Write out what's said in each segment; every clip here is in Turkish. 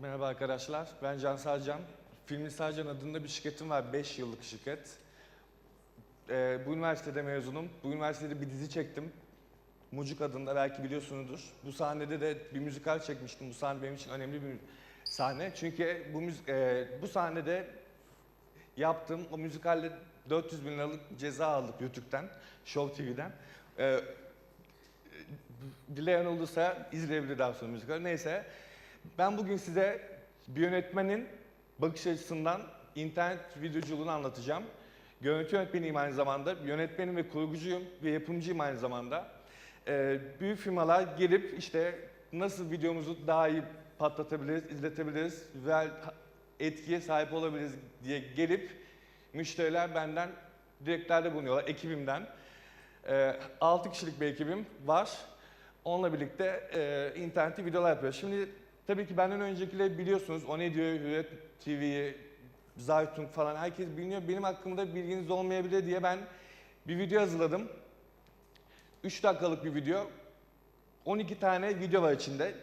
Merhaba arkadaşlar, ben Can Sarcan. Filmin Sarcan adında bir şirketim var, 5 yıllık şirket. Ee, bu üniversitede mezunum. Bu üniversitede bir dizi çektim. Mucuk adında belki biliyorsunuzdur. Bu sahnede de bir müzikal çekmiştim. Bu sahne benim için önemli bir sahne. Çünkü bu müzik, e, bu sahnede yaptığım o müzikalle 400 bin liralık ceza aldık YouTube'den, Show TV'den. Ee, dileyen olursa izleyebilir daha sonra müzikal. Neyse, ben bugün size bir yönetmenin bakış açısından internet videoculuğunu anlatacağım. Görüntü yönetmeniyim aynı zamanda, yönetmenim ve kurgucuyum ve yapımcıyım aynı zamanda. Ee, büyük firmalar gelip işte nasıl videomuzu daha iyi patlatabiliriz, izletebiliriz, güzel etkiye sahip olabiliriz diye gelip müşteriler benden direktlerde bulunuyorlar, ekibimden. Ee, 6 kişilik bir ekibim var. Onunla birlikte e, internette videolar yapıyoruz. Şimdi tabii ki benden öncekileri biliyorsunuz. O ne diyor, Hürriyet TV'yi, Zaytung falan herkes biliniyor. Benim hakkımda bilginiz olmayabilir diye ben bir video hazırladım. 3 dakikalık bir video. 12 tane video var içinde.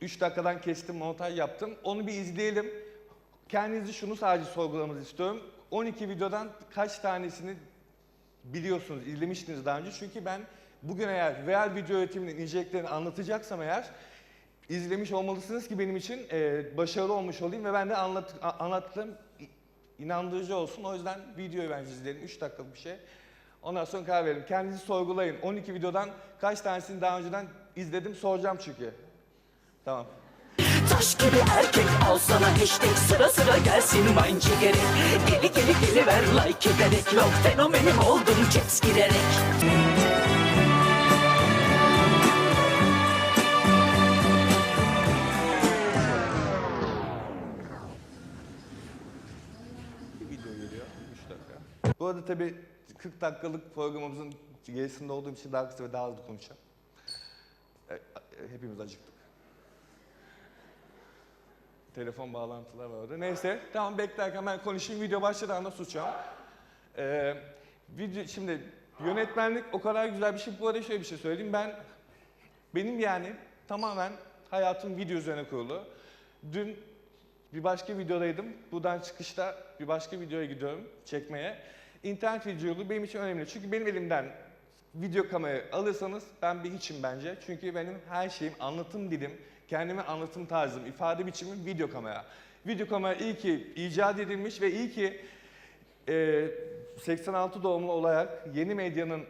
3 dakikadan kestim, montaj yaptım. Onu bir izleyelim. Kendinizi şunu sadece sorgulamanızı istiyorum. 12 videodan kaç tanesini biliyorsunuz, izlemiştiniz daha önce. Çünkü ben bugün eğer real video üretiminin inceliklerini anlatacaksam eğer izlemiş olmalısınız ki benim için e, başarılı olmuş olayım ve ben de anlat, anlattığım inandırıcı olsun. O yüzden videoyu bence izleyelim. 3 dakikalık bir şey. Ondan sonra karar verin. Kendinizi sorgulayın. 12 videodan kaç tanesini daha önceden izledim soracağım çünkü. Tamam. Taş gibi erkek al sana hashtag sıra sıra gelsin Mind çekerek Geli geli geli ver like ederek Yok fenomenim oldum caps girerek Bu arada tabii 40 dakikalık programımızın gerisinde olduğum için daha kısa ve daha hızlı konuşacağım. E, e, Hepimiz acıktık. Telefon bağlantıları var orada. Neyse, tamam beklerken ben konuşayım. Video başladığı anda susacağım. Ee, video, şimdi yönetmenlik o kadar güzel bir şey. Bu arada şöyle bir şey söyleyeyim. Ben benim yani tamamen hayatım video üzerine kurulu. Dün bir başka videodaydım. Buradan çıkışta bir başka videoya gidiyorum çekmeye. İnternet videoculuğu benim için önemli. Çünkü benim elimden video kamerayı alırsanız ben bir hiçim bence. Çünkü benim her şeyim, anlatım dilim, kendime anlatım tarzım, ifade biçimim video kamera. Video kamera iyi ki icat edilmiş ve iyi ki e, 86 doğumlu olarak yeni medyanın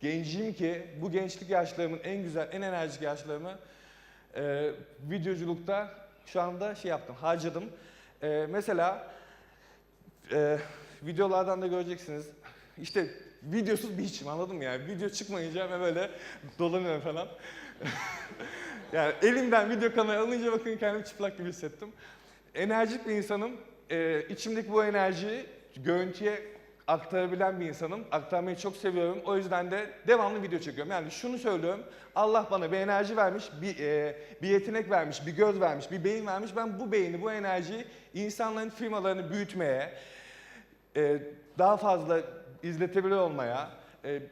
genciyim ki bu gençlik yaşlarımın en güzel, en enerjik yaşlarımı e, videoculukta şu anda şey yaptım, harcadım. E, mesela e, videolardan da göreceksiniz. İşte videosuz bir hiçim anladın mı yani? Video çıkmayınca ben böyle dolanıyorum falan. yani elimden video kamera alınca bakın kendimi çıplak gibi hissettim. Enerjik bir insanım. E, içimdeki bu enerjiyi görüntüye aktarabilen bir insanım. Aktarmayı çok seviyorum. O yüzden de devamlı video çekiyorum. Yani şunu söylüyorum. Allah bana bir enerji vermiş, bir, e, bir yetenek vermiş, bir göz vermiş, bir beyin vermiş. Ben bu beyni, bu enerjiyi insanların firmalarını büyütmeye, e, daha fazla izletebilir olmaya, e,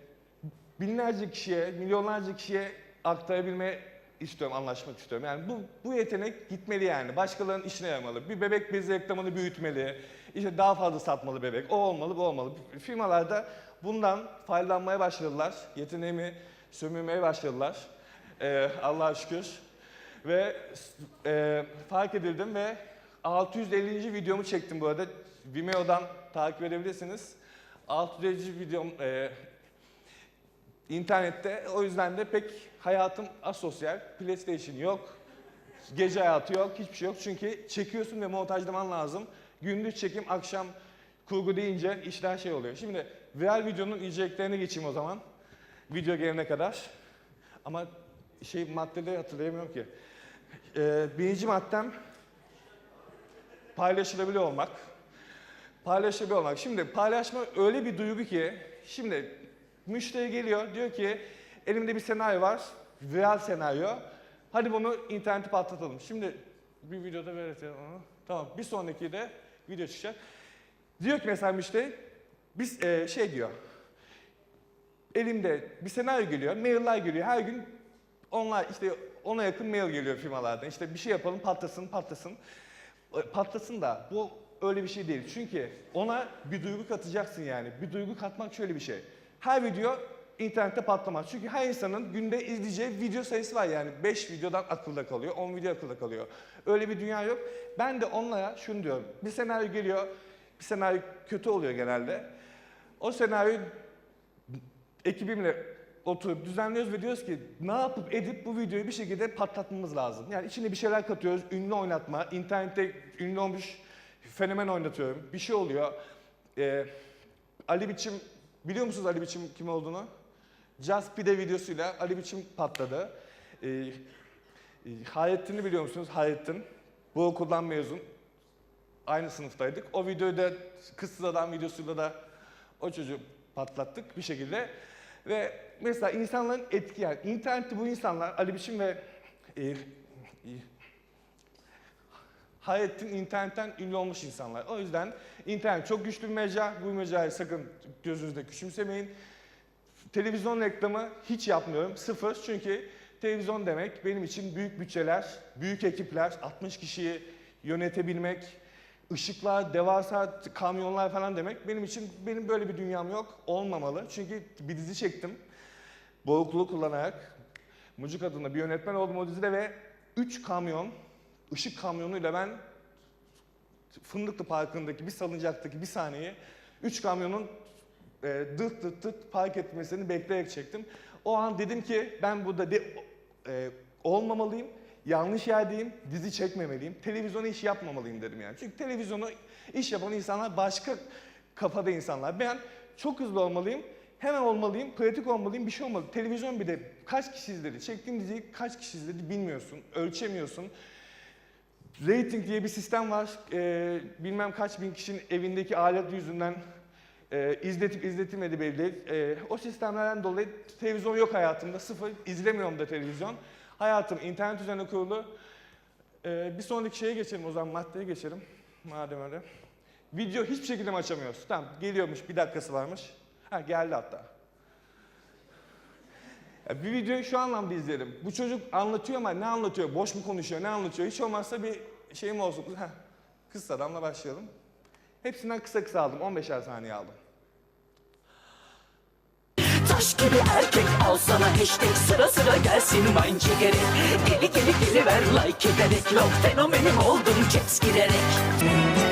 binlerce kişiye, milyonlarca kişiye aktarabilme istiyorum, anlaşmak istiyorum. Yani bu, bu yetenek gitmeli yani. Başkalarının işine yaramalı. Bir bebek bezi reklamını büyütmeli. İşte daha fazla satmalı bebek. O olmalı, bu olmalı. Firmalarda bundan faydalanmaya başladılar. Yeteneğimi sömürmeye başladılar. Ee, Allah'a şükür. Ve e, fark edildim ve 650. videomu çektim bu arada. Vimeo'dan takip edebilirsiniz. 650. videom e, internette. O yüzden de pek hayatım asosyal. PlayStation yok. Gece hayatı yok. Hiçbir şey yok. Çünkü çekiyorsun ve montajlaman lazım. Gündüz çekim, akşam kurgu deyince işler şey oluyor. Şimdi real videonun inceliklerine geçeyim o zaman. Video gelene kadar. Ama şey maddeleri hatırlayamıyorum ki. Ee, birinci maddem paylaşılabilir olmak. Paylaşabilir olmak. Şimdi paylaşma öyle bir duygu ki, şimdi müşteri geliyor diyor ki elimde bir senaryo var, real senaryo. Hadi bunu internete patlatalım. Şimdi bir videoda verelim onu. Tamam bir sonraki de video çıkacak. Diyor ki mesela müşteri, biz e, şey diyor, elimde bir senaryo geliyor, mailler geliyor her gün onlar işte ona yakın mail geliyor firmalardan. İşte bir şey yapalım patlasın patlasın. E, Patlasın da bu öyle bir şey değil. Çünkü ona bir duygu katacaksın yani. Bir duygu katmak şöyle bir şey. Her video internette patlamaz. Çünkü her insanın günde izleyeceği video sayısı var yani. 5 videodan akılda kalıyor, 10 video akılda kalıyor. Öyle bir dünya yok. Ben de onlara şunu diyorum. Bir senaryo geliyor, bir senaryo kötü oluyor genelde. O senaryoyu ekibimle oturup düzenliyoruz ve diyoruz ki ne yapıp edip bu videoyu bir şekilde patlatmamız lazım. Yani içine bir şeyler katıyoruz, ünlü oynatma, internette ünlü olmuş fenomen oynatıyorum. Bir şey oluyor. Ee, Ali Biçim, biliyor musunuz Ali Biçim kim olduğunu? Just Pide videosuyla Ali Biçim patladı. Ee, e, Hayrettin'i biliyor musunuz? Hayrettin. Bu okuldan mezun. Aynı sınıftaydık. O videoyu da Kızsız Adam videosuyla da o çocuğu patlattık bir şekilde. Ve mesela insanların etki yani internette bu insanlar Ali Biçim ve e, e, Hayrettin internetten ünlü olmuş insanlar. O yüzden internet çok güçlü bir mecra. Bu mecrayı sakın gözünüzde küçümsemeyin. Televizyon reklamı hiç yapmıyorum. Sıfır. Çünkü televizyon demek benim için büyük bütçeler, büyük ekipler, 60 kişiyi yönetebilmek, ışıklar, devasa kamyonlar falan demek. Benim için benim böyle bir dünyam yok. Olmamalı. Çünkü bir dizi çektim. Boğukluğu kullanarak. Mucuk adında bir yönetmen oldum o dizide ve 3 kamyon, ışık kamyonuyla ben Fındıklı Parkı'ndaki bir salıncaktaki bir saniyeyi 3 kamyonun e, dıt dıt dıt park etmesini bekleyerek çektim. O an dedim ki ben burada de, e, olmamalıyım, yanlış yerdeyim, dizi çekmemeliyim, televizyona iş yapmamalıyım dedim yani. Çünkü televizyonu iş yapan insanlar başka kafada insanlar. Ben çok hızlı olmalıyım, hemen olmalıyım, pratik olmalıyım, bir şey olmalı. Televizyon bir de kaç kişi izledi, çektiğin diziyi kaç kişi izledi bilmiyorsun, ölçemiyorsun. Rating diye bir sistem var. Ee, bilmem kaç bin kişinin evindeki alet yüzünden e, izletip izletilmedi belli. E, o sistemlerden dolayı televizyon yok hayatımda. Sıfır. İzlemiyorum da televizyon. Hayatım internet üzerine kurulu. E, bir sonraki şeye geçelim o zaman maddeye geçelim. Madem öyle. Video hiçbir şekilde açamıyoruz? Tamam geliyormuş bir dakikası varmış. Ha geldi hatta. Ya bir videoyu şu anlamda izlerim. Bu çocuk anlatıyor ama ne anlatıyor? Boş mu konuşuyor? Ne anlatıyor? Hiç olmazsa bir şeyim olsun. Heh, kısa adamla başlayalım. Hepsinden kısa kısa aldım. 15'er saniye aldım. Taş gibi erkek al sana hashtag sıra sıra gelsin vine çekerek Geli geli geliver like ederek Love fenomenim oldum caps girerek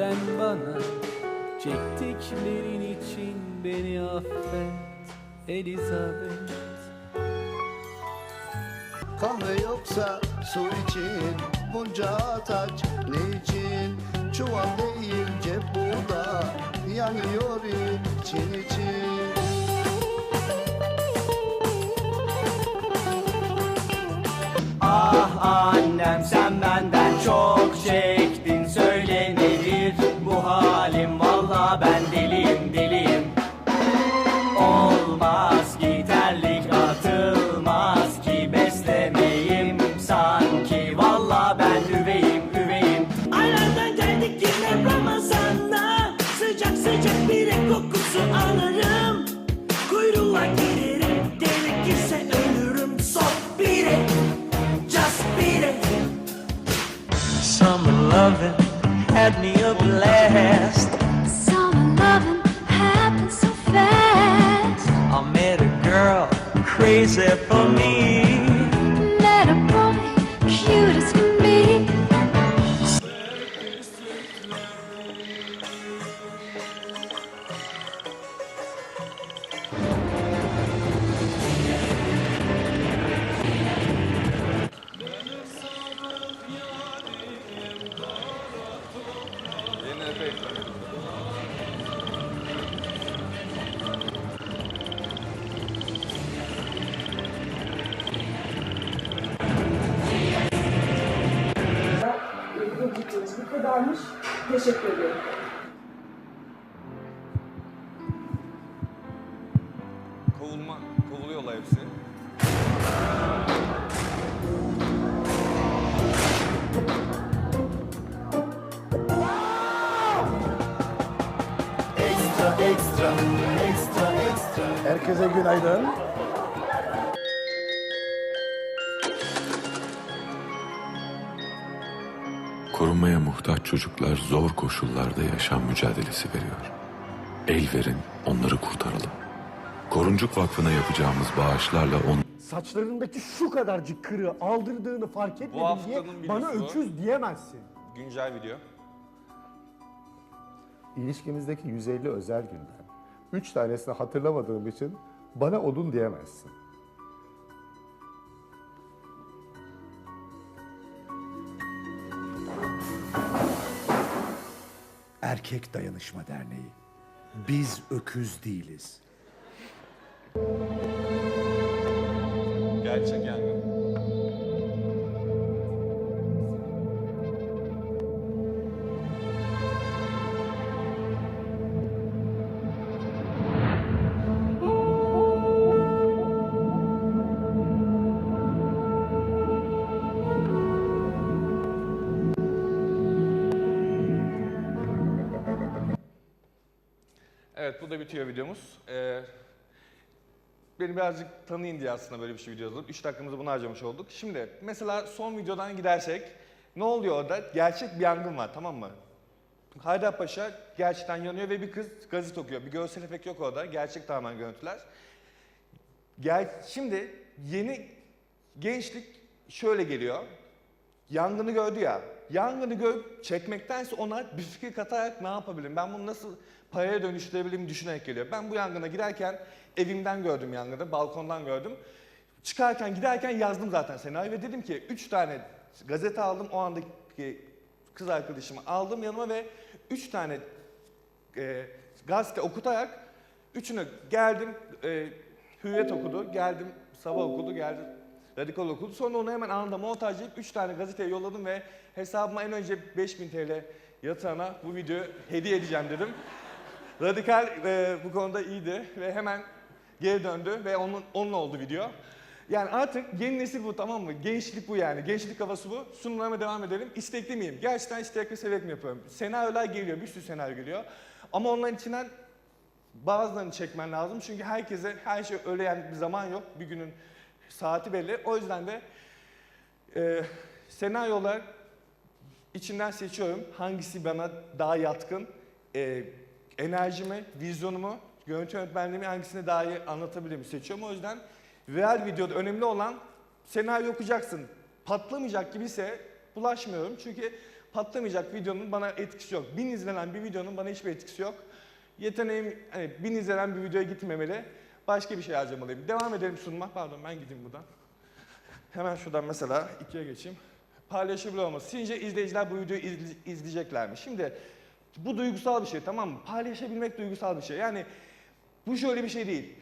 sen bana Çektiklerin için beni affet Elizabeth. Kahve yoksa su için bunca taç ne için? Çuval değil cep burada yanıyor için için. Ah annem sen benden çok çektin ben deliyim deliyim. Olmaz ki terlik atılmaz ki beslemeyim. Sanki valla ben üveyim üveyim. Aylardan geldik yine Ramazan'da. Sıcak sıcak bire kokusu alırım. Kuyruğa girerim Gerekirse ölürüm. Soft bire Just bire Summer loving had me a blast crazy for me Kovulma, kovuluyorlar hepsi. Ekstra ekstra ekstra ekstra Herkese günaydın. Korunmaya muhtaç çocuklar zor koşullarda yaşam mücadelesi veriyor. El verin, onları kurtaralım. Koruncuk Vakfı'na yapacağımız bağışlarla on Saçlarındaki şu kadarcık kırığı aldırdığını fark etmedin haftanın diye bana videosu. öküz diyemezsin. Güncel video. İlişkimizdeki 150 özel günden 3 tanesini hatırlamadığım için bana odun diyemezsin. Erkek Dayanışma Derneği. Biz öküz değiliz. Gerçek yangın. Evet bu da bitiyor videomuz. Ee, beni birazcık tanıyın diye aslında böyle bir şey video hazırladım. 3 dakikamızı buna harcamış olduk. Şimdi mesela son videodan gidersek ne oluyor orada? Gerçek bir yangın var tamam mı? Haydarpaşa gerçekten yanıyor ve bir kız gazete okuyor. Bir görsel efekt yok orada. Gerçek tamamen görüntüler. Gel, şimdi yeni gençlik şöyle geliyor. Yangını gördü ya. Yangını görüp çekmektense ona bir fikir katarak ne yapabilirim? Ben bunu nasıl paraya dönüştürebilirim düşünerek geliyor. Ben bu yangına girerken evimden gördüm yangını, balkondan gördüm. Çıkarken giderken yazdım zaten senaryo ve dedim ki üç tane gazete aldım. O andaki kız arkadaşımı aldım yanıma ve üç tane e, gazete okutarak üçünü geldim. E, Hürriyet okudu, geldim Sabah okudu, geldim Radikal okudu. Sonra onu hemen anında montajlayıp 3 tane gazeteye yolladım ve hesabıma en önce 5000 TL yatağına bu videoyu hediye edeceğim dedim. Radikal e, bu konuda iyiydi ve hemen geri döndü ve onun onunla oldu video. Yani artık yeni nesil bu tamam mı? Gençlik bu yani. Gençlik havası bu. Sunumlarıma devam edelim. İstekli miyim? Gerçekten istekli severek mi yapıyorum? Senaryolar geliyor, bir sürü senaryo geliyor. Ama onların içinden bazılarını çekmen lazım. Çünkü herkese her şey öyle yani bir zaman yok. Bir günün saati belli. O yüzden de e, senaryolar içinden seçiyorum. Hangisi bana daha yatkın, e, enerjimi, vizyonumu, görüntü yönetmenliğimi hangisini daha iyi anlatabilirim seçiyorum. O yüzden real videoda önemli olan senaryo okuyacaksın. Patlamayacak gibiyse bulaşmıyorum. Çünkü patlamayacak videonun bana etkisi yok. Bin izlenen bir videonun bana hiçbir etkisi yok. Yeteneğim hani bin izlenen bir videoya gitmemeli. Başka bir şey harcamalıyım. Devam edelim sunuma. Pardon ben gideyim buradan. Hemen şuradan mesela ikiye geçeyim. Paylaşabilir olması. Sizce izleyiciler bu videoyu izle- izleyecekler mi? Şimdi bu duygusal bir şey tamam mı? Paylaşabilmek duygusal bir şey. Yani bu şöyle bir şey değil.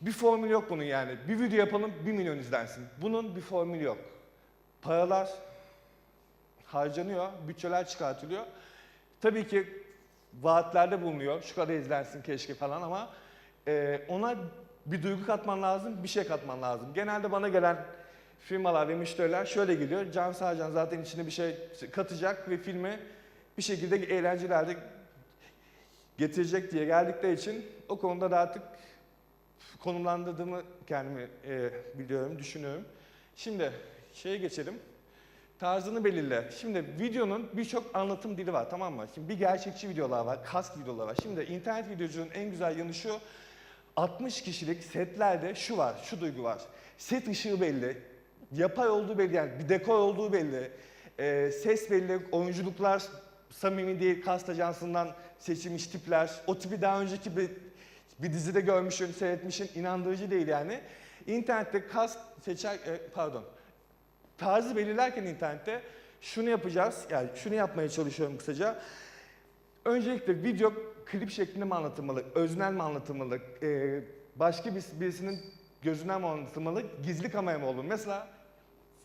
Bir formül yok bunun yani. Bir video yapalım 1 milyon izlensin. Bunun bir formülü yok. Paralar harcanıyor, bütçeler çıkartılıyor. Tabii ki vaatlerde bulunuyor. Şu kadar izlensin keşke falan ama e, ona bir duygu katman lazım, bir şey katman lazım. Genelde bana gelen firmalar ve müşteriler şöyle geliyor. Can Sarcan zaten içine bir şey katacak ve filmi bir şekilde eğlencelerde getirecek diye geldikleri için o konuda da artık konumlandırdığımı kendimi e, biliyorum, düşünüyorum. Şimdi şeye geçelim. Tarzını belirle. Şimdi videonun birçok anlatım dili var tamam mı? Şimdi bir gerçekçi videolar var, kask videolar var. Şimdi internet videocunun en güzel yanı şu. 60 kişilik setlerde şu var, şu duygu var. Set ışığı belli, yapay olduğu belli yani bir dekor olduğu belli, e, ses belli, oyunculuklar samimi değil, kast ajansından seçilmiş tipler. O tipi daha önceki bir, bir dizide görmüşsün, seyretmişsin, inandırıcı değil yani. İnternette kast seçer, e, pardon, tarzı belirlerken internette şunu yapacağız, yani şunu yapmaya çalışıyorum kısaca. Öncelikle video klip şeklinde mi anlatılmalı, öznel mi anlatılmalı, e, başka bir, birisinin gözünden mi anlatılmalı, gizli kamera mı olur? Mesela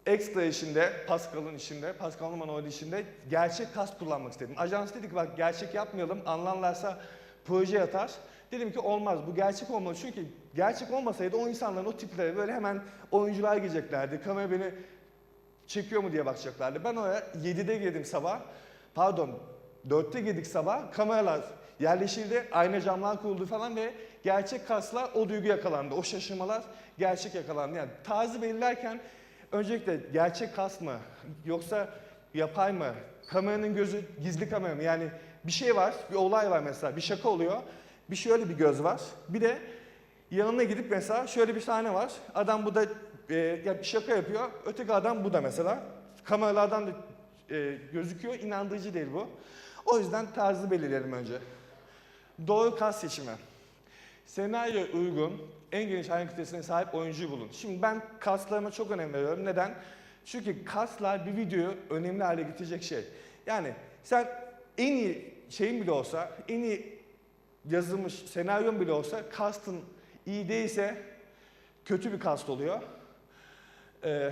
ekstra işinde, Pascal'ın işinde, Pascal Numanoğlu işinde gerçek kas kullanmak istedim. Ajans dedi ki bak gerçek yapmayalım, anlarlarsa proje yatar. Dedim ki olmaz, bu gerçek olmalı. Çünkü gerçek olmasaydı o insanların o tiplere böyle hemen oyuncular gireceklerdi. Kamera beni çekiyor mu diye bakacaklardı. Ben oraya 7'de girdim sabah. Pardon 4'te girdik sabah. Kameralar yerleşildi. Ayna camlar kuruldu falan ve gerçek kasla o duygu yakalandı. O şaşırmalar gerçek yakalandı. Yani tarzı belirlerken öncelikle gerçek kas mı yoksa yapay mı? Kameranın gözü gizli kamera mı? Yani bir şey var, bir olay var mesela, bir şaka oluyor. Bir şöyle bir göz var. Bir de yanına gidip mesela şöyle bir sahne var. Adam bu da e, şaka yapıyor. Öteki adam bu da mesela. Kameralardan da e, gözüküyor. İnandırıcı değil bu. O yüzden tarzı belirleyelim önce. Doğru kas seçimi. Senaryo uygun, en geniş hayal kitlesine sahip oyuncuyu bulun. Şimdi ben kaslarıma çok önem veriyorum. Neden? Çünkü kaslar bir videoyu önemli hale getirecek şey. Yani sen en iyi şeyin bile olsa, en iyi yazılmış senaryon bile olsa kastın iyi değilse kötü bir kast oluyor. Ee,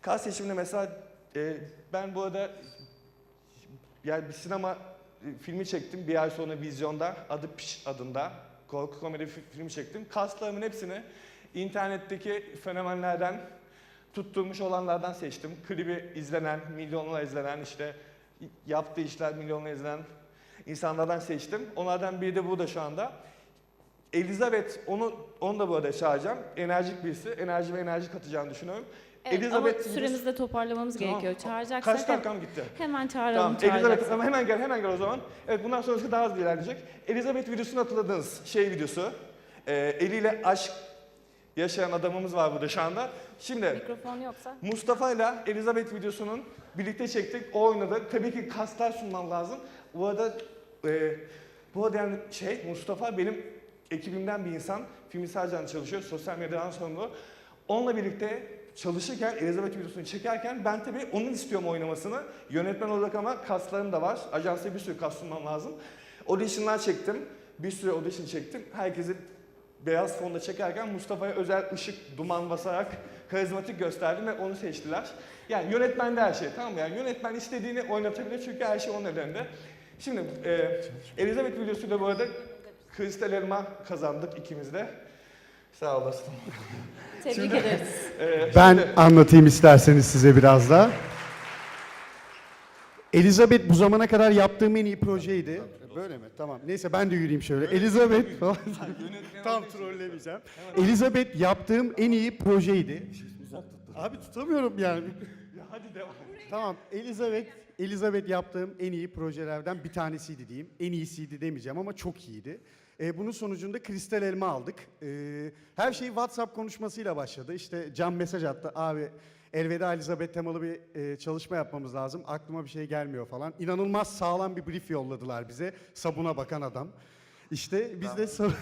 kast seçiminde mesela e, ben bu arada yani bir sinema e, filmi çektim bir ay sonra vizyonda adı Piş adında korku komedi fi- filmi çektim. Kastlarımın hepsini internetteki fenomenlerden tutturmuş olanlardan seçtim. Klibi izlenen, milyonlar izlenen işte yaptığı işler milyonlar izlenen insanlardan seçtim. Onlardan biri de burada şu anda. Elizabeth, onu, onu da bu arada çağıracağım. Enerjik birisi. Enerji ve enerji katacağını düşünüyorum. Evet Elizabeth ama süremizi de toparlamamız Tamam. gerekiyor. Çağıracaksak Kaç dakikam gitti? hemen çağıralım Tamam, Elizabeth çağıracaksak. ama hemen gel, hemen gel o zaman. Evet, bundan sonrası daha hızlı ilerleyecek. Elizabeth videosunu hatırladınız, şey videosu. Ee, eliyle aşk yaşayan adamımız var burada şu anda. Şimdi Mikrofon yoksa. Mustafa ile Elizabeth videosunun birlikte çektik, o oynadı. Tabii ki kaslar sunmam lazım. Bu arada, e, bu arada yani şey, Mustafa benim ekibimden bir insan. Filmi sadece çalışıyor, sosyal medyadan sorumlu. Onunla birlikte çalışırken, Elizabeth videosunu çekerken ben tabii onun istiyorum oynamasını. Yönetmen olarak ama kaslarım da var. Ajansa bir sürü kas sunmam lazım. Audition'lar çektim. Bir sürü audition çektim. Herkesi beyaz fonda çekerken Mustafa'ya özel ışık, duman basarak karizmatik gösterdim ve onu seçtiler. Yani yönetmen de her şey tamam mı? Yani yönetmen istediğini oynatabilir çünkü her şey onun ellerinde. Şimdi e, Elizabeth videosuyla bu arada Kristal Elma kazandık ikimiz de. Sağ olasın. Tebrik ederiz. E, Ben şimdi- anlatayım isterseniz size biraz da. Elizabeth bu zamana kadar yaptığım en iyi projeydi. Böyle mi? Tamam. Neyse ben de yürüyeyim şöyle. Elizabeth. Tam trollemeyeceğim. Elizabeth yaptığım en iyi projeydi. Abi tutamıyorum yani. Hadi devam. Tamam. Elizabeth Elizabeth yaptığım en iyi projelerden bir tanesiydi diyeyim. En iyisiydi demeyeceğim ama çok iyiydi. Ee, bunun sonucunda kristal elma aldık. Ee, her şey WhatsApp konuşmasıyla başladı. İşte Can mesaj attı. Abi Elveda Elizabeth temalı bir e, çalışma yapmamız lazım. Aklıma bir şey gelmiyor falan. İnanılmaz sağlam bir brief yolladılar bize. Sabuna bakan adam. İşte biz de sa-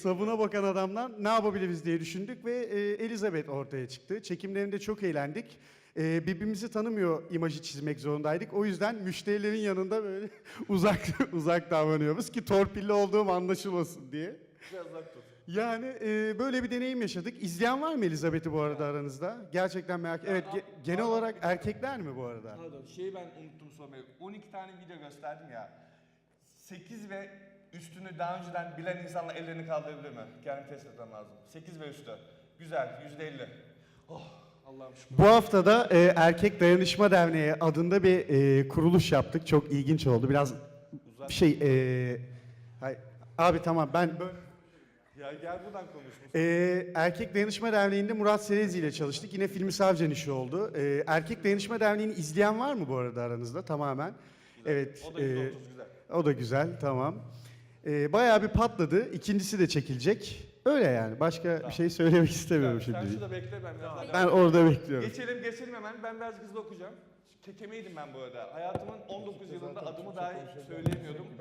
sabuna bakan adamdan ne yapabiliriz diye düşündük ve e, Elizabeth ortaya çıktı. Çekimlerinde çok eğlendik. E, birbirimizi tanımıyor imajı çizmek zorundaydık. O yüzden müşterilerin yanında böyle uzak uzak davranıyoruz ki torpilli olduğum anlaşılmasın diye. Biraz uzak tut. Yani e, böyle bir deneyim yaşadık. İzleyen var mı Elizabeth'i bu arada aranızda? Gerçekten merak Evet, ge- genel olarak erkekler mi bu arada? Pardon şeyi ben unuttum sormayı. 12 tane video gösterdim ya. 8 ve üstünü daha önceden bilen insanla ellerini kaldırabilir mi? Kendim test etmem lazım. 8 ve üstü. Güzel, %50. Oh. Bu hafta da e, Erkek Dayanışma Derneği adında bir e, kuruluş yaptık. Çok ilginç oldu. Biraz şey... E, hay- abi tamam ben... böyle- Ya gel buradan konuş. Ee, Erkek Dayanışma Derneği'nde Murat Serezi ile çalıştık. Yine filmi Savcan işi oldu. Ee, Erkek Dayanışma Derneği'ni izleyen var mı bu arada aranızda tamamen? Evet. O da e, %30 güzel. o da güzel, tamam. Ee, bayağı bir patladı. İkincisi de çekilecek. Öyle yani. Başka bir şey söylemek istemiyorum Sen şimdi. şurada bekle ben biraz Ben orada bekliyorum. Geçelim geçelim hemen. Ben biraz hızlı okuyacağım. Kekemeydim ben bu arada. Hayatımın 19 yılında adımı dahi söyleyemiyordum.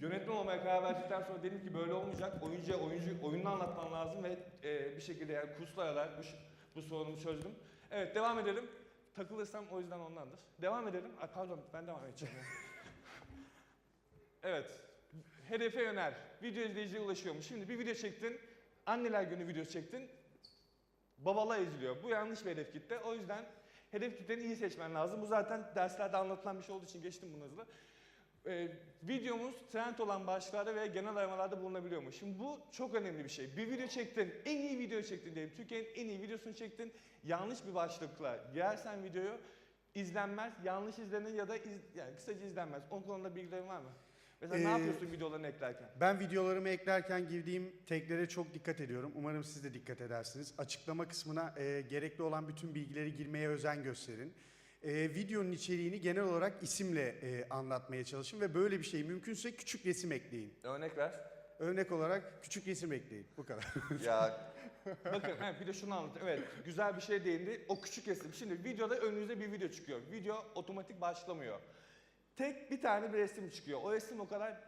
Yönetmen olmaya karar verdikten sonra dedim ki böyle olmayacak. Oyuncuya oyuncu oyununu anlatman lazım ve e, bir şekilde yani kurslarla bu, ş- bu sorunumu çözdüm. Evet devam edelim. Takılırsam o yüzden ondandır. Devam edelim. Ay, pardon ben devam edeceğim. evet. Hedefe yönel. Video izleyiciye ulaşıyormuş. Şimdi bir video çektin. Anneler günü video çektin. babala eziliyor. Bu yanlış bir hedef kitle. O yüzden hedef kitleni iyi seçmen lazım. Bu zaten derslerde anlatılan bir şey olduğu için geçtim bunu hızlı. Ee, videomuz trend olan başlıklarda ve genel aramalarda bulunabiliyormuş. Şimdi bu çok önemli bir şey. Bir video çektin, en iyi video çektin diyelim. Türkiye'nin en iyi videosunu çektin. Yanlış bir başlıkla girersen videoyu izlenmez, yanlış izlenir ya da iz, yani kısaca izlenmez. O konuda bilgilerin var mı? Mesela ne Ee, yapıyorsun videolarını eklerken? Ben videolarımı eklerken girdiğim taglere çok dikkat ediyorum. Umarım siz de dikkat edersiniz. Açıklama kısmına e, gerekli olan bütün bilgileri girmeye özen gösterin. E, videonun içeriğini genel olarak isimle e, anlatmaya çalışın ve böyle bir şey mümkünse küçük resim ekleyin. Örnek ver. Örnek olarak küçük resim ekleyin. Bu kadar. Ya bakın evet, bir de şunu anlatayım. Evet güzel bir şey değindi. O küçük resim. Şimdi videoda önünüze bir video çıkıyor. Video otomatik başlamıyor. Tek bir tane bir resim çıkıyor. O resim o kadar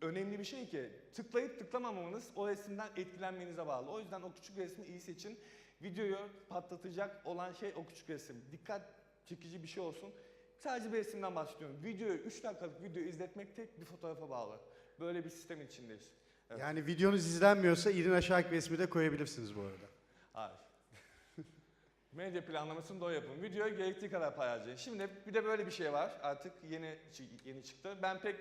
önemli bir şey ki tıklayıp tıklamamanız o resimden etkilenmenize bağlı. O yüzden o küçük resmi iyi seçin. Videoyu patlatacak olan şey o küçük resim. Dikkat çekici bir şey olsun. Sadece bir resimden bahsediyorum. Videoyu 3 dakikalık videoyu izletmek tek bir fotoğrafa bağlı. Böyle bir sistemin içindeyiz. Evet. Yani videonuz izlenmiyorsa İrina Şark resmi de koyabilirsiniz bu arada. Hayır. Medya planlamasını da o yapın. Videoyu gerektiği kadar paylaşın. Şimdi bir de böyle bir şey var. Artık yeni yeni çıktı. Ben pek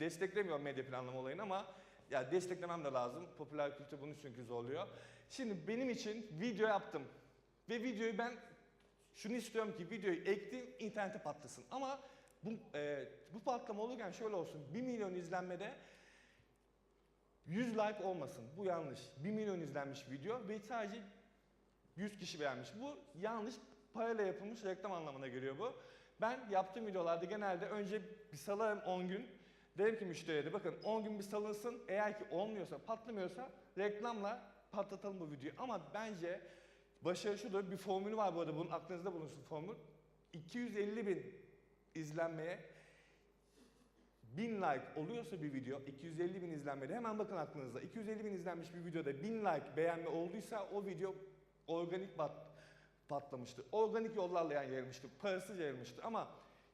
desteklemiyorum medya planlama olayını ama ya desteklemem de lazım. Popüler kültür bunu çünkü zorluyor. Şimdi benim için video yaptım. Ve videoyu ben şunu istiyorum ki videoyu ekleyeyim internete patlasın. Ama bu, e, bu patlama olurken şöyle olsun. 1 milyon izlenmede 100 like olmasın. Bu yanlış. 1 milyon izlenmiş video ve sadece 100 kişi beğenmiş. Bu yanlış parayla yapılmış reklam anlamına geliyor bu. Ben yaptığım videolarda genelde önce bir salarım 10 gün. Derim ki müşteriye de bakın 10 gün bir salınsın. Eğer ki olmuyorsa, patlamıyorsa reklamla patlatalım bu videoyu. Ama bence başarı şudur. Bir formülü var bu arada. Bunun aklınızda bulunsun formül. 250 bin izlenmeye 1000 like oluyorsa bir video, 250 bin izlenmede hemen bakın aklınızda. 250 bin izlenmiş bir videoda 1000 like beğenme olduysa o video organik bat, patlamıştır. Organik yollarla yani yayılmıştır. Parasız yayılmıştır. Ama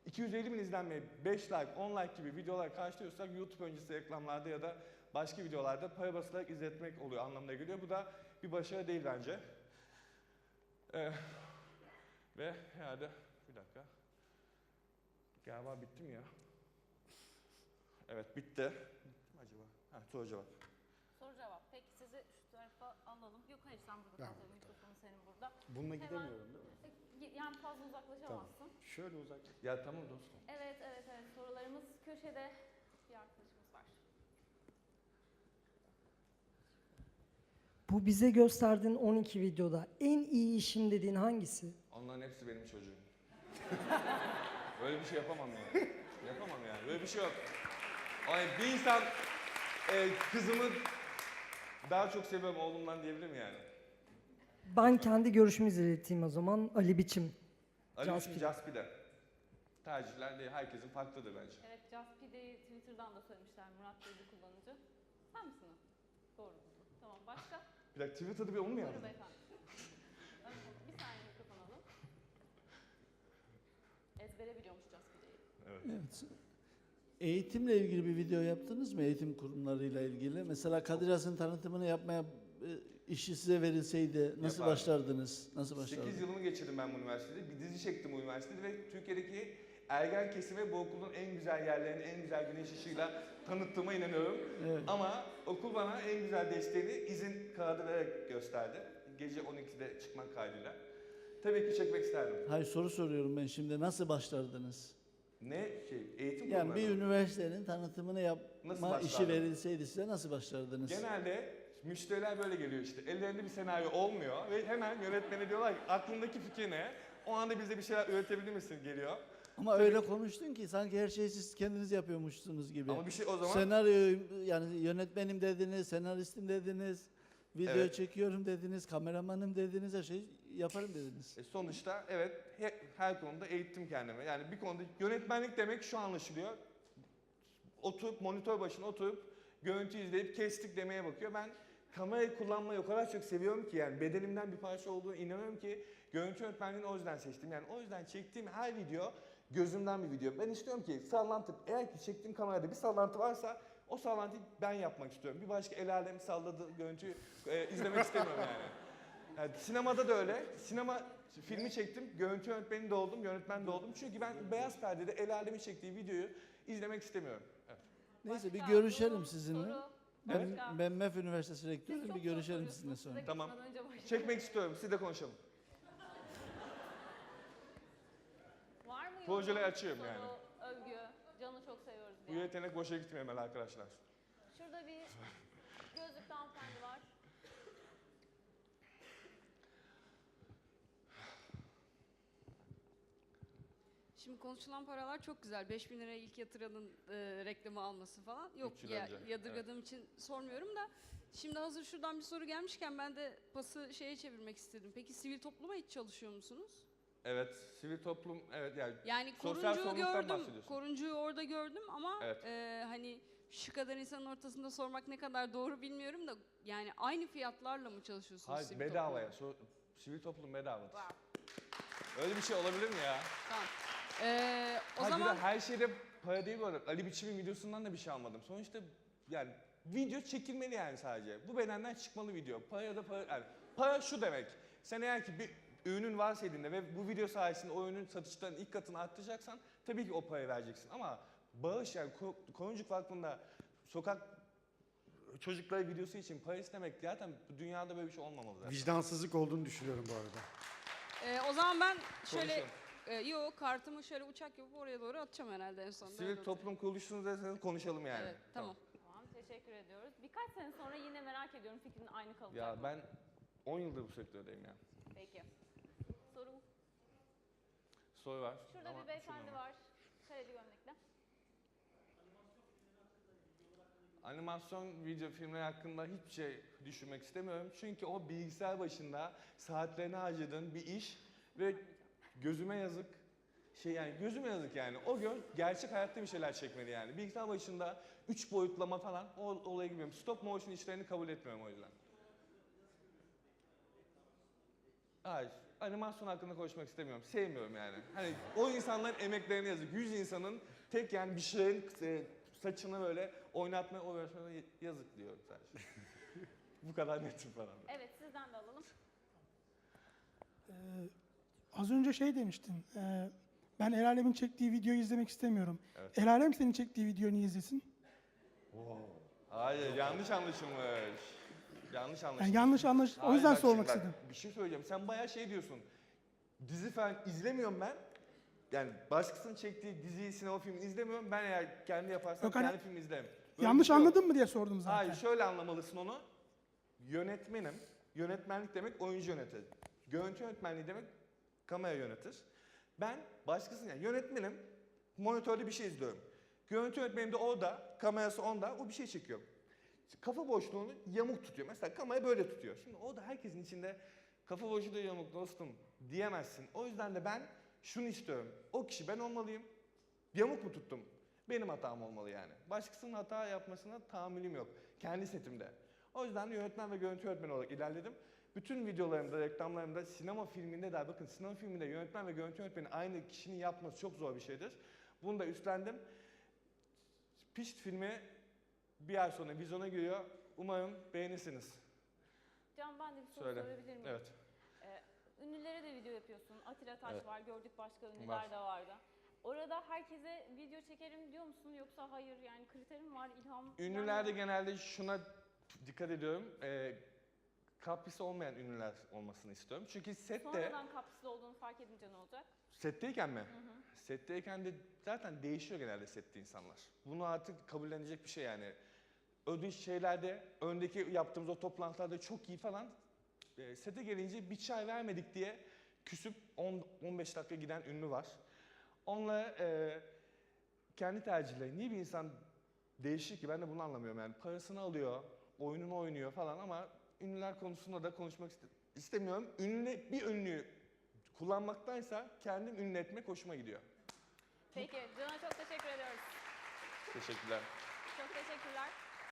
250 bin izlenmeye 5 like, 10 like gibi videolar karşılıyorsak YouTube öncesi reklamlarda ya da başka videolarda para basılarak izletmek oluyor anlamına geliyor. Bu da bir başarı değil bence. Ee, ve herhalde bir dakika. Galiba bitti mi ya? Evet bitti. Bitti mi acaba? Ha, soru cevap. Soru cevap. Peki sizi şu tarafa alalım. Yok hayır sen burada Tamam. Senin burada. Bununla Hemen- gidemiyorum değil mi? Yani fazla uzaklaşamazsın. Şöyle uzak. Ya tamam dostum. Evet evet evet sorularımız köşede bir arkadaşımız var. Bu bize gösterdiğin 12 videoda en iyi işim dediğin hangisi? Onların hepsi benim çocuğum. Böyle bir şey yapamam yani. Yapamam yani. Böyle bir şey yok. Ay bir insan e, kızımı daha çok seviyorum oğlumdan diyebilir mi yani? Ben kendi görüşümü ileteyim o zaman. Ali Biçim. Ali Jaspi. için Jaspi'de. Tercihler değil, herkesin farklıdır bence. Evet Jaspide'yi Twitter'dan da söylemişler Murat Bey bir kullanıcı. Sen misin o? Doğru buldum. Tamam başka? Bir dakika Twitter'da bir onu mu yazdın? beyefendi. bir saniye mikrofon alın. Ezbere biliyormuş Jaspide'yi. Evet. Eğitimle ilgili bir video yaptınız mı? Eğitim kurumlarıyla ilgili. Mesela Kadir Has'ın tanıtımını yapmaya e, işi size verilseydi nasıl Yapardım. başlardınız? Nasıl 8 başlardınız? yılımı geçirdim ben bu üniversitede. Bir dizi çektim bu üniversitede ve Türkiye'deki ergen kesime bu okulun en güzel yerlerini, en güzel güneş ışığıyla tanıttığıma inanıyorum. Evet. Ama okul bana en güzel desteğini izin kağıdı vererek gösterdi. Gece 12'de çıkmak kaydıyla. Tabii ki çekmek isterdim. Hayır soru soruyorum ben şimdi. Nasıl başlardınız? Ne şey, eğitim Yani bir üniversitenin tanıtımını Nasıl yapma başlardın? işi verilseydi size nasıl başlardınız? Genelde müşteriler böyle geliyor işte. Ellerinde bir senaryo olmuyor ve hemen yönetmene diyorlar ki aklındaki fikir ne? O anda bize bir şeyler üretebilir misin geliyor. Ama öyle konuştun ki sanki her şeyi siz kendiniz yapıyormuşsunuz gibi. Ama bir şey o zaman Senaryo yani yönetmenim dediniz, senaristim dediniz, video Evet. çekiyorum dediniz, kameramanım dediniz, her şeyi yaparım dediniz. E sonuçta evet he- her konuda eğittim kendimi. Yani bir konuda yönetmenlik demek şu anlaşılıyor. Oturup monitör başına oturup görüntü izleyip kestik demeye bakıyor. Ben kamerayı kullanmayı o kadar çok seviyorum ki yani bedenimden bir parça olduğunu inanıyorum ki görüntü yönetmenliğini o yüzden seçtim. Yani o yüzden çektiğim her video gözümden bir video. Ben istiyorum ki sallantı eğer ki çektiğim kamerada bir sallantı varsa o sallantıyı ben yapmak istiyorum. Bir başka el alemi salladığı görüntüyü e, izlemek istemiyorum yani. Yani sinemada da öyle. Sinema filmi çektim, görüntü yönetmeni de oldum, yönetmen de oldum. Çünkü ben Beyaz Perde'de El Alem'in çektiği videoyu izlemek istemiyorum. Evet. Neyse bir Başka görüşelim soru, sizinle. soru. Ben, Başka? ben MEF Üniversitesi rektörüyüm. Bir görüşelim sizinle sonra. Tamam. Çekmek istiyorum, siz de konuşalım. Var mı Projeleri yorum, açıyorum soru, yani. övgü? Can'ı çok seviyoruz Bu diye. yetenek boşa gitmemeli arkadaşlar. Şurada bir Şimdi konuşulan paralar çok güzel. 5000 liraya ilk yatıranın e, reklamı alması falan. Yok ya, yadırgadığım için sormuyorum da. Şimdi hazır şuradan bir soru gelmişken ben de pası şeye çevirmek istedim. Peki sivil topluma hiç çalışıyor musunuz? Evet, sivil toplum, evet yani, Yani sosyal sorumluluktan gördüm. Koruncuyu orada gördüm ama Evet. e, hani şu kadar insanın ortasında sormak ne kadar doğru bilmiyorum da yani aynı fiyatlarla mı çalışıyorsunuz Hayır, sivil bedavaya. topluma? So- sivil toplum bedavadır. Öyle bir şey olabilir mi ya? Tamam. E, o Ha, bir de zaman her şeyde para değil bu arada. Ali Biçim'in videosundan da bir şey almadım. Sonuçta yani video çekilmeli yani sadece. Bu bedenden çıkmalı video. Para da para... Yani para şu demek. Sen eğer ki bir ürünün varsa elinde ve bu video sayesinde o ürünün satışlarının ilk katını arttıracaksan tabii ki o parayı vereceksin. Ama bağış yani Ko- Koruncuk Vakfı'nda sokak çocukları videosu için para istemek zaten bu dünyada böyle bir şey olmamalı zaten. Vicdansızlık olduğunu düşünüyorum bu arada. e, o zaman ben şöyle Konuşalım. E, yo kartımı şöyle uçak yapıp oraya doğru atacağım herhalde en sonunda. Sivil toplum kuruluşunuz deseniz konuşalım yani. Evet, tamam. Tamam, teşekkür ediyoruz. Birkaç sene sonra yine merak ediyorum fikrin aynı kalacak Ya mı? ben 10 yıldır bu sektördeyim ya. Peki. Soru. Soru var. Şurada ama bir beyefendi şurada var. Kareli gömlekle. Animasyon video filmleri hakkında hiçbir şey düşünmek istemiyorum. Çünkü o bilgisayar başında saatlerini harcadığın bir iş ve gözüme yazık. Şey yani gözüme yazık yani. O gün gerçek hayatta bir şeyler çekmeli yani. Bilgisayar başında 3 boyutlama falan o olaya girmiyorum. Stop motion işlerini kabul etmiyorum o yüzden. Hayır. Animasyon hakkında konuşmak istemiyorum. Sevmiyorum yani. Hani o insanların emeklerine yazık. 100 insanın tek yani bir şeyin e, saçını böyle oynatmaya uğraşmaya yazık diyorum sadece. Bu kadar netim falan. Evet sizden de alalım. Az önce şey demiştin. e, ben El Alem'in çektiği videoyu izlemek istemiyorum. Evet. El Alem senin çektiği videoyu niye izlesin? Hayır yanlış anlaşılmış. Yanlış anlaşılmış. Yani yanlış anlaş. O Hayır, yüzden bak sormak şimdi bak, istedim. Bir şey söyleyeceğim. Sen bayağı şey diyorsun. Dizi falan izlemiyorum ben. Yani başkasının çektiği diziyi, sinema filmi izlemiyorum. Ben eğer kendi yaparsam Yok, hani kendi filmi izlerim. Böyle Yanlış bir şey yok. anladın mı diye sordum zaten. Hayır şöyle anlamalısın onu. Yönetmenim. Yönetmenlik demek oyuncu yönetir. Görüntü yönetmenliği demek kamera yönetir. Ben başkasının yani yönetmenim monitörde bir şey izliyorum. Görüntü yönetmenim de orada, kamerası onda, o bir şey çekiyor. Kafa boşluğunu yamuk tutuyor. Mesela kamerayı böyle tutuyor. Şimdi o da herkesin içinde kafa boşluğu yamuk dostum diyemezsin. O yüzden de ben şunu istiyorum. O kişi ben olmalıyım. Yamuk mu tuttum? Benim hatam olmalı yani. Başkasının hata yapmasına tahammülüm yok. Kendi setimde. O yüzden de yönetmen ve görüntü yönetmeni olarak ilerledim. Bütün videolarımda, reklamlarımda, sinema filminde de bakın sinema filminde yönetmen ve görüntü yönetmeni aynı kişinin yapması çok zor bir şeydir. Bunu da üstlendim. Pişt filmi bir ay sonra vizyona giriyor. Umarım beğenirsiniz. Can ben de bir soru Söyle. sorabilir miyim? Evet. Ee, ünlülere de video yapıyorsun. Atilla Taş Evet. var, gördük başka ünlüler Var. de vardı. Orada herkese video çekerim diyor musun yoksa hayır yani kriterim var ilham. Ünlülerde yani- genelde şuna dikkat ediyorum. Ee, kaprisi olmayan ünlüler olmasını istiyorum. Çünkü sette... Sonradan kapsül olduğunu fark edince ne olacak? Setteyken mi? Setteyken de zaten değişiyor genelde sette insanlar. Bunu artık kabullenecek bir şey yani. Ödünç şeylerde, öndeki yaptığımız o toplantılarda çok iyi falan. E, sete gelince bir çay vermedik diye küsüp 10-15 dakika giden ünlü var. Onunla e, kendi tercihleri. Niye bir insan değişir ki? Ben de bunu anlamıyorum yani. Parasını alıyor, oyununu oynuyor falan ama ünlüler konusunda da konuşmak iste- istemiyorum. Ünlü, bir ünlüyü kullanmaktansa kendim ünlü etmek hoşuma gidiyor. Peki Can'a çok teşekkür ediyoruz. Teşekkürler. Çok teşekkürler.